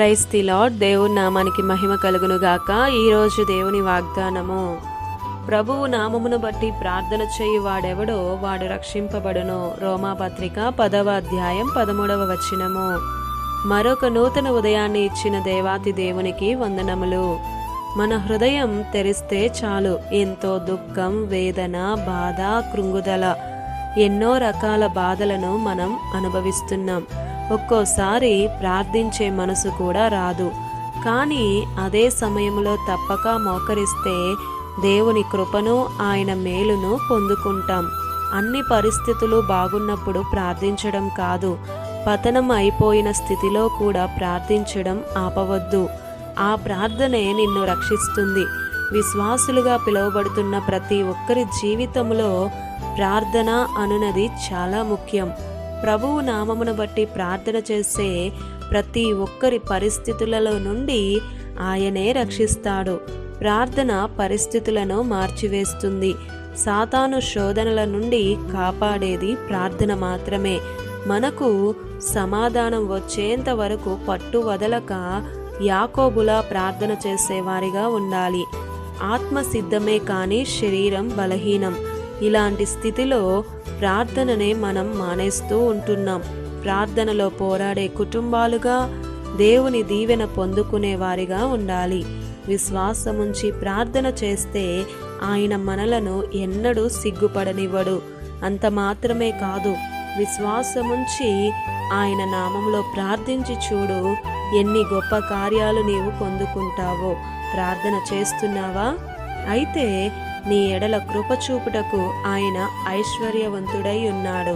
Price the lord దేవుని నామానికి మహిమ కలుగును గాక ఈరోజు దేవుని వాగ్దానము. ప్రభువు నామమును బట్టి ప్రార్థన చేయు వాడెవడో వాడు రక్షింపబడును. రోమాపత్రిక పదవ అధ్యాయం పదమూడవ వచనము. మరొక నూతన ఉదయాన్ని ఇచ్చిన దేవాతి దేవునికి వందనములు. మన హృదయం తెరిస్తే చాలు. ఎంతో దుఃఖం వేదన బాధ కృంగుదల. ఎన్నో రకాల బాధలను మనం అనుభవిస్తున్నాం. ఒక్కోసారి ప్రార్థించే మనసు కూడా రాదు. కానీ అదే సమయంలో తప్పక మోకరిస్తే దేవుని కృపను ఆయన మేలును పొందుకుంటాం. అన్ని పరిస్థితులు బాగున్నప్పుడు ప్రార్థించడం కాదు. పతనం అయిపోయిన స్థితిలో కూడా ప్రార్థించడం ఆపవద్దు. ఆ ప్రార్థనే నిన్ను రక్షిస్తుంది. విశ్వాసులుగా పిలువబడుతున్న ప్రతి ఒక్కరి జీవితంలో ప్రార్థన అనునది చాలా ముఖ్యం. ప్రభువు నామమును బట్టి ప్రార్థన చేసే ప్రతి ఒక్కరి పరిస్థితులలో నుండి ఆయనే రక్షిస్తాడు. ప్రార్థన పరిస్థితులను మార్చివేస్తుంది. సాతాను శోధనల నుండి కాపాడేది ప్రార్థన మాత్రమే. మనకు సమాధానం వచ్చేంత వరకు పట్టు వదలక యాకోబులా ప్రార్థన చేసేవారిగా ఉండాలి. ఆత్మ సిద్ధమే కానీ శరీరం బలహీనం. ఇలాంటి స్థితిలో ప్రార్థననే మనం మానేస్తూ ఉంటున్నాం. ప్రార్థనలో పోరాడే కుటుంబాలుగా దేవుని దీవెన పొందుకునే వారిగా ఉండాలి. విశ్వాసముంచి ప్రార్థన చేస్తే ఆయన మనలను ఎన్నడూ సిగ్గుపడనివ్వడు. అంత మాత్రమే కాదు విశ్వాసముంచి ఆయన నామంలో ప్రార్థించి చూడు ఎన్ని గొప్ప కార్యాలు నీవు పొందుకుంటావో. ప్రార్థన చేస్తున్నావా? అయితే నీ ఎడల కృప చూపుటకు ఆయన ఐశ్వర్యవంతుడై ఉన్నాడు.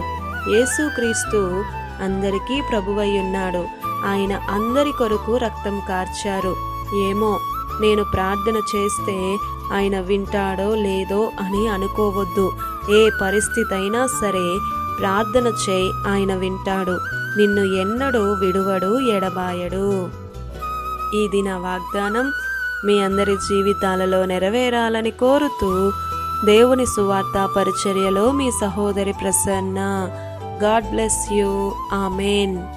యేసుక్రీస్తు అందరికీ ప్రభువై ఉన్నాడు ఆయన అందరి కొరకు రక్తం కార్చారు. ఏమో నేను ప్రార్థన చేస్తే ఆయన వింటాడో లేదో అని అనుకోవద్దు. ఏ పరిస్థితి అయినా సరే ప్రార్థన చేయి ఆయన వింటాడు. నిన్ను ఎన్నడూ విడువడు ఎడబాయడు. ఈ దిన వాగ్దానం మీ అందరి జీవితాలలో నెరవేరాలని కోరుతూ దేవుని సువార్త పరిచర్యలో మీ సహోదరి Prasanna. God bless you. Amen.